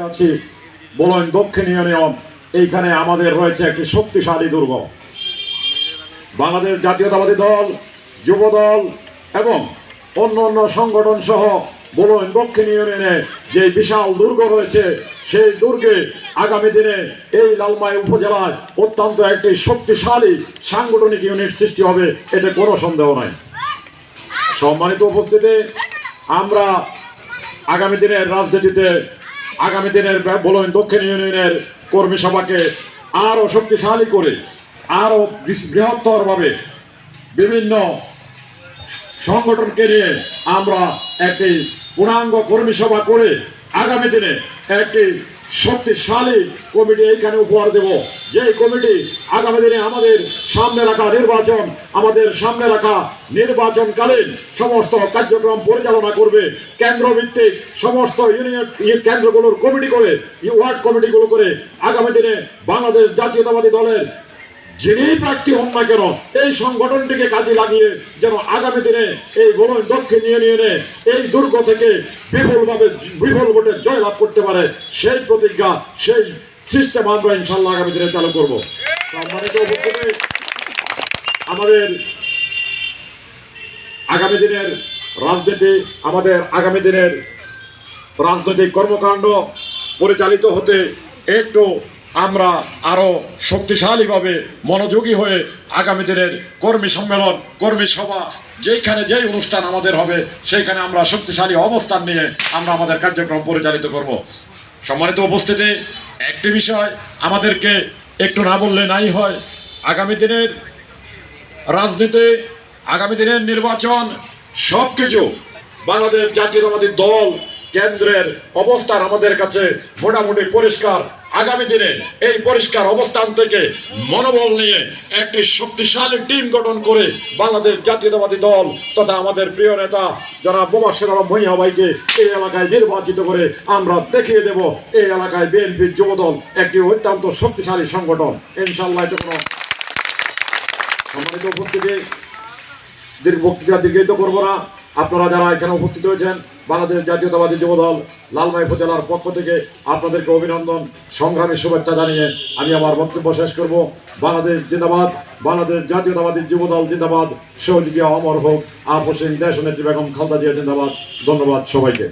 আছি। বলুন, দক্ষিণ ইউনিয়ন, এইখানে আমাদের রয়েছে একটি শক্তিশালী দুর্গ। বাংলাদেশ জাতীয়তাবাদী দল, যুব দল এবং অন্য অন্য সংগঠন সহ, বলুন, দক্ষিণ ইউনিয়নে যে বিশাল দুর্গ রয়েছে, সেই দুর্গে আগামী দিনে এই লালমাই উপজেলায় অত্যন্ত একটি শক্তিশালী সাংগঠনিক ইউনিট সৃষ্টি হবে, এতে কোনো সন্দেহ নাই। সম্মানিত উপস্থিতি, আমরা আগামী দিনের রাজনীতিতে আগামী দিনের বলুন দক্ষিণ ইউনিয়নের কর্মী সভাকে আরও শক্তিশালী করে, আরও বৃহত্তরভাবে বিভিন্ন সংগঠনকে নিয়ে আমরা একটি পূর্ণাঙ্গ কর্মী সভা করে আগামী দিনে একটি শক্তিশালী কমিটি এইখানে উপহার দেব। যে কমিটি আগামী দিনে আমাদের সামনে রাখা নির্বাচন, আমাদের সামনে রাখা নির্বাচনকালীন সমস্ত কার্যক্রম পরিচালনা করবে কেন্দ্রভিত্তিক সমস্ত ইউনিয়ন কেন্দ্রগুলোর কমিটি করে, ওয়ার্ড কমিটিগুলো করে আগামী দিনে বাংলাদেশ জাতীয়তাবাদী দলের যিনি প্রার্থী হন না কেন, এই সংগঠনটিকে কাজে লাগিয়ে যেন আগামী দিনে এই বলুন দক্ষিণ ইউনিয়নে এই দুর্গ থেকে বিপুলভাবে বিপুল ভোটে জয়লাভ করতে পারে, সেই প্রতিজ্ঞা, সেই সিস্টেম আমরা ইনশাল্লাহ আগামী দিনে চালু করব। আমাদের আগামী দিনের রাজনীতি, আমাদের আগামী দিনের রাজনৈতিক কর্মকাণ্ড পরিচালিত হতে একটু আমরা আরও শক্তিশালীভাবে মনোযোগী হয়ে আগামী দিনের কর্মী সম্মেলন, কর্মী সভা, যেইখানে যেই অনুষ্ঠান আমাদের হবে, সেইখানে আমরা শক্তিশালী অবস্থান নিয়ে আমরা আমাদের কার্যক্রম পরিচালিত করব। সম্মানিত উপস্থিতি, একটি বিষয় আমাদেরকে একটু না বললে নাই হয়। আগামী দিনের রাজনীতি, আগামী দিনের নির্বাচন সব কিছু বাংলাদেশ জাতীয়তাবাদী দল কেন্দ্রের অবস্থান আমাদের কাছে মোটামুটি পরিষ্কার। আগামী দিনে এই পরিষ্কার অবস্থান থেকে মনোবল নিয়ে একটি শক্তিশালী টিম গঠন করে বাংলাদেশ জাতীয়তাবাদী দল তথা আমাদের প্রিয় নেতা যারা বোমা সেনারা মহিয়া ভাইকে এই এলাকায় নির্বাচিত করে আমরা দেখিয়ে দেব এই এলাকায় বিএনপি যুবদল একটি অত্যন্ত শক্তিশালী সংগঠন। ইনশাল্লাহ এটা কোনো সম্মানিত উপস্থিতি, দীর্ঘ বক্তৃতা দীর্ঘিত করব না। আপনারা যারা এখানে উপস্থিত হয়েছেন, বাংলাদেশ জাতীয়তাবাদী যুবদল লালমাই উপজেলার পক্ষ থেকে আপনাদেরকে অভিনন্দন, সংগ্রামী শুভেচ্ছা জানিয়ে আমি আমার বক্তব্য শেষ করব। বাংলাদেশ জিন্দাবাদ, বাংলাদেশ জাতীয়তাবাদী যুবদল জিন্দাবাদ। সহযোগী অমর হোক। আপসিং দেশ নেত্রী বেগম খালদা জিয়া জিন্দাবাদ। ধন্যবাদ সবাইকে।